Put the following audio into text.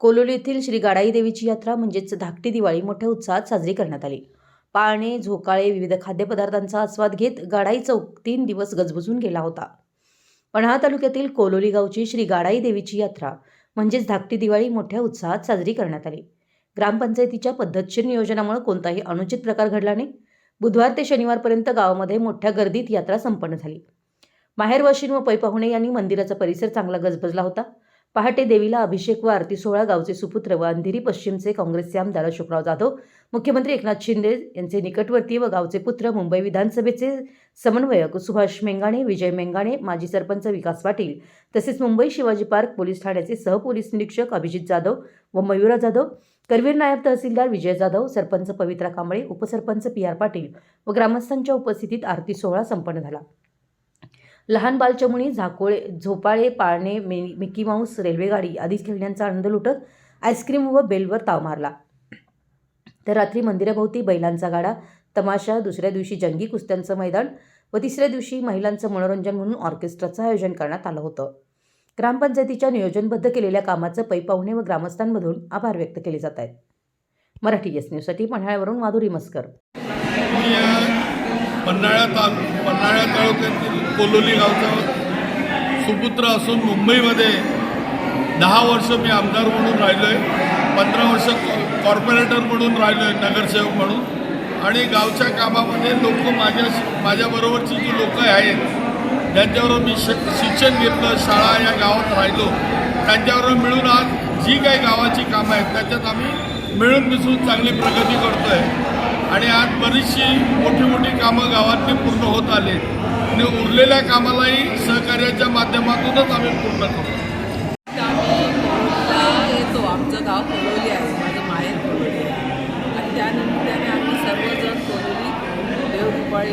कोलोली येथील श्री गाडाई देवीची यात्रा म्हणजेच धाकटी दिवाळी मोठ्या उत्साहात साजरी करण्यात आली. पाळणे झोकाळे विविध खाद्यपदार्थांचा आस्वाद घेत गाडाई चौक तीन दिवस गजबजून गेला होता. पन्हाळा तालुक्यातील कोलोली गावची श्री गाडाई देवीची यात्रा म्हणजेच धाकटी दिवाळी मोठ्या उत्साहात साजरी करण्यात आली. ग्रामपंचायतीच्या पद्धतशीर नियोजनामुळे कोणताही अनुचित प्रकार घडला नाही. बुधवार ते शनिवारपर्यंत गावामध्ये मोठ्या गर्दीत यात्रा संपन्न झाली. माहेरवाशीन व पै पाहुणे यांनी मंदिराचा परिसर चांगला गजबजला होता. पहाटे देवीला अभिषेक व आरती सोहळा गावचे सुपुत्र व अंधेरी पश्चिमचे काँग्रेसचे आमदार अशोकराव जाधव मुख्यमंत्री एकनाथ शिंदे यांचे निकटवर्तीय व गावचे पुत्र मुंबई विधानसभेचे समन्वयक सुभाष मेंगाणे विजय मेंगाणे माजी सरपंच विकास पाटील तसेच मुंबई शिवाजी पार्क पोलीस ठाण्याचे सहपोलीस निरीक्षक अभिजित जाधव व मयुरा जाधव करवीर नायब तहसीलदार विजय जाधव सरपंच पवित्रा कांबळे उपसरपंच पी आर पाटील व ग्रामस्थांच्या उपस्थितीत आरती सोहळा संपन्न झाला. लहान बालचमुणी झाकोळे झोपाळे पाळणे मे मिकी माऊस रेल्वेगाडी आदी खेळण्यांचा आनंद लुटत आईस्क्रीम व बेलवर ताव मारला. तर रात्री मंदिराभोवती बैलांचा गाडा तमाशा दुसऱ्या दिवशी जंगी कुस्त्यांचं मैदान व तिसऱ्या दिवशी महिलांचं मनोरंजन म्हणून ऑर्केस्ट्राचं आयोजन करण्यात आलं होतं. ग्रामपंचायतीच्या नियोजनबद्ध केलेल्या कामाचं पै पाहुणे व ग्रामस्थांमधून आभार व्यक्त केले जात आहेत. मराठी एस न्यूजसाठी पन्हाळ्यावरून माधुरी मस्कर. पन्हाळ्या पन्हाळ्या तालुक्यातील कोलोली गावचा सुपुत्र असून मुंबईमध्ये दहा वर्ष मी आमदार म्हणून राहिलो आहे पंधरा वर्ष कॉर्पोरेटर म्हणून राहिलो आहे नगरसेवक म्हणून. आणि गावच्या कामामध्ये लोक माझ्या माझ्याबरोबरची जी लोकं आहेत ज्यांच्याबरोबर मी शिक शिक्षण घेतलं शाळा या गावात राहिलो त्यांच्याबरोबर मिळून आज जी काही गावाची कामं आहेत त्याच्यात आम्ही मिळून मिसळून चांगली प्रगती करतो आहे आणि आज बरीचशी मोठी मोठी कामं गावातली पूर्ण होत आली आणि उरलेल्या कामालाही सहकार्याच्या माध्यमातूनच आम्ही पूर्ण करतो आम्ही कोरोलीला येतो. आमचं गाव कोरोली आहे. माझं माहेर कोरोली आहे. आणि त्यानिमित्ताने आम्ही सर्वजण कोरोली देवदीपाळी